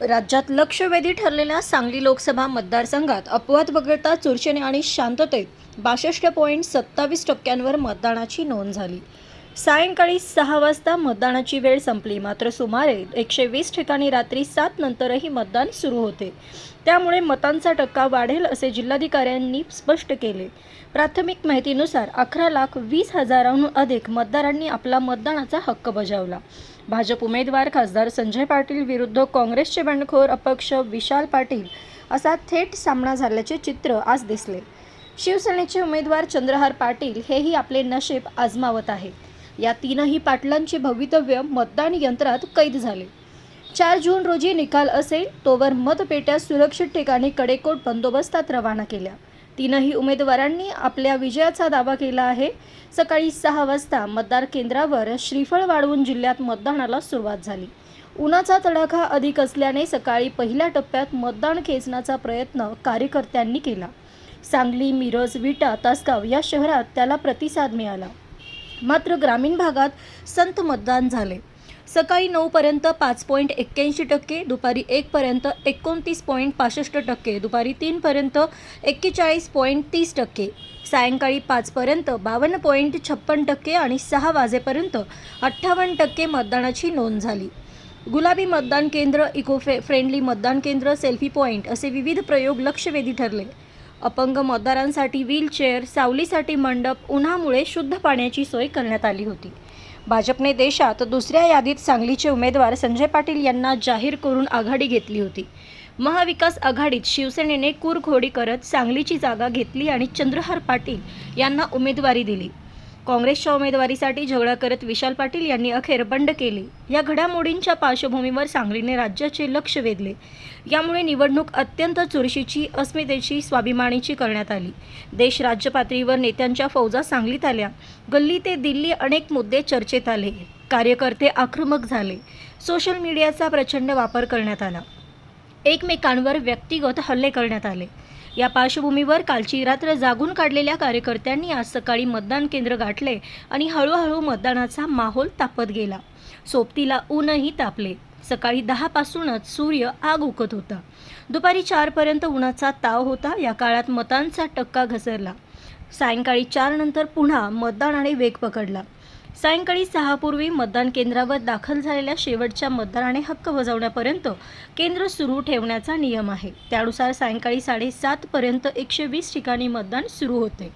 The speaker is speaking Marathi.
राज्यात लक्षवेधी ठरलेल्या सांगली लोकसभा मतदारसंघात अपवाद वगळता चुरचेने आणि शांततेत बासष्ट पॉईंट सत्तावीस टक्क्यांवर मतदानाची नोंद झाली. सायंकाळी सहा वाजता मतदानाची वेळ संपली. मात्र सुमारे एकशे वीस ठिकाणी रात्री सात नंतरही मतदान सुरू होते. त्यामुळे मतांचा टक्का वाढेल असे जिल्हाधिकाऱ्यांनी स्पष्ट केले. प्राथमिक माहितीनुसार अकरा लाख वीस हजारांहून अधिक मतदारांनी आपला मतदानाचा हक्क बजावला. भाजप उमेदवार खासदार संजय पाटील विरुद्ध काँग्रेसचे बंडखोर अपक्ष विशाल पाटील असा थेट सामना झाल्याचे चित्र आज दिसले. शिवसेनेचे उमेदवार चंद्रहार पाटील हेही आपले नशीब आजमावत आहेत. या तीनही पाटलांचे भवितव्य मतदान यंत्रात कैद झाले. चार जून रोजी निकाल असेल तोवर मतपेट्या सुरक्षित ठिकाणी कडेकोट बंदोबस्तात रवाना केल्या. तीनही उमेदवारांनी आपल्या विजयाचा दावा केला आहे. सकाळी सहा वाजता मतदार केंद्रावर श्रीफळ वाढवून जिल्ह्यात मतदानाला सुरुवात झाली. उन्हाचा तडाखा अधिक असल्याने सकाळी पहिल्या टप्प्यात मतदान खेचण्याचा प्रयत्न कार्यकर्त्यांनी केला. सांगली मिरज विटा तासगाव या शहरात त्याला प्रतिसाद मिळाला. मात्र ग्रामीण भागात संत मतदान झाले. सकाळी नऊपर्यंत पाच पॉईंट एक्क्याऐंशी टक्के दुपारी एकपर्यंत एकोणतीस पॉईंट पासष्ट टक्के दुपारी तीनपर्यंत एक्केचाळीस पॉईंट तीस टक्के सायंकाळी पाचपर्यंत बावन्न पॉईंट छप्पन टक्के आणि सहा वाजेपर्यंत अठ्ठावन्न टक्के मतदानाची नोंद झाली. गुलाबी मतदान केंद्र इको फ्रेंडली मतदान केंद्र सेल्फी पॉईंट असे विविध प्रयोग लक्षवेधी ठरले. अपंग मतदारांसाठी व्हीलचेअर सावलीसाठी मंडप उन्हामुळे शुद्ध पाण्याची सोय करण्यात आली होती. भाजपने देशात दुसऱ्या यादीत सांगलीचे उमेदवार संजय पाटील यांना जाहीर करून आघाडी घेतली होती. महाविकास आघाडीत शिवसेनेने कुरघोडी करत सांगलीची जागा घेतली आणि चंद्रहार पाटील यांना उमेदवारी दिली. काँग्रेसच्या उमेदवारीसाठी झगडा करत विशाल पाटील यांनी अखेर बंड केली. या घडामोडींच्या पार्श्वभूमीवर सांगलीने राज्याचे लक्ष वेधले. यामुळे निवडणूक अत्यंत चुरशीची अस्मितेची स्वाभिमानीची करण्यात आली. देश राज्य पातळीवर नेत्यांच्या फौजा सांगलीत आल्या. गल्ली ते दिल्ली अनेक मुद्दे चर्चेत आले. कार्यकर्ते आक्रमक झाले. सोशल मीडियाचा प्रचंड वापर करण्यात आला. एकमेकांवर व्यक्तिगत हल्ले करण्यात आले. या पार्श्वभूमीवर कालची रात्र जागून काढलेल्या कार्यकर्त्यांनी आज सकाळी मतदान केंद्र गाठले आणि हळूहळू मतदानाचा माहोल तापत गेला. सोबतीला ऊनही तापले. सकाळी दहापासूनच सूर्य आग उकत होता. दुपारी चारपर्यंत उन्हाचा ताव होता या काळात मतांचा टक्का घसरला. सायंकाळी चारनंतर पुन्हा मतदानाने वेग पकडला. सायंकाळी सहापूर्वी मतदान केंद्रावर दाखल झालेल्या शेवटच्या मतदाराने हक्क बजावण्यापर्यंत केंद्र सुरू ठेवण्याचा नियम आहे. त्यानुसार सायंकाळी साडेसातपर्यंत एकशे वीस ठिकाणी मतदान सुरू होते.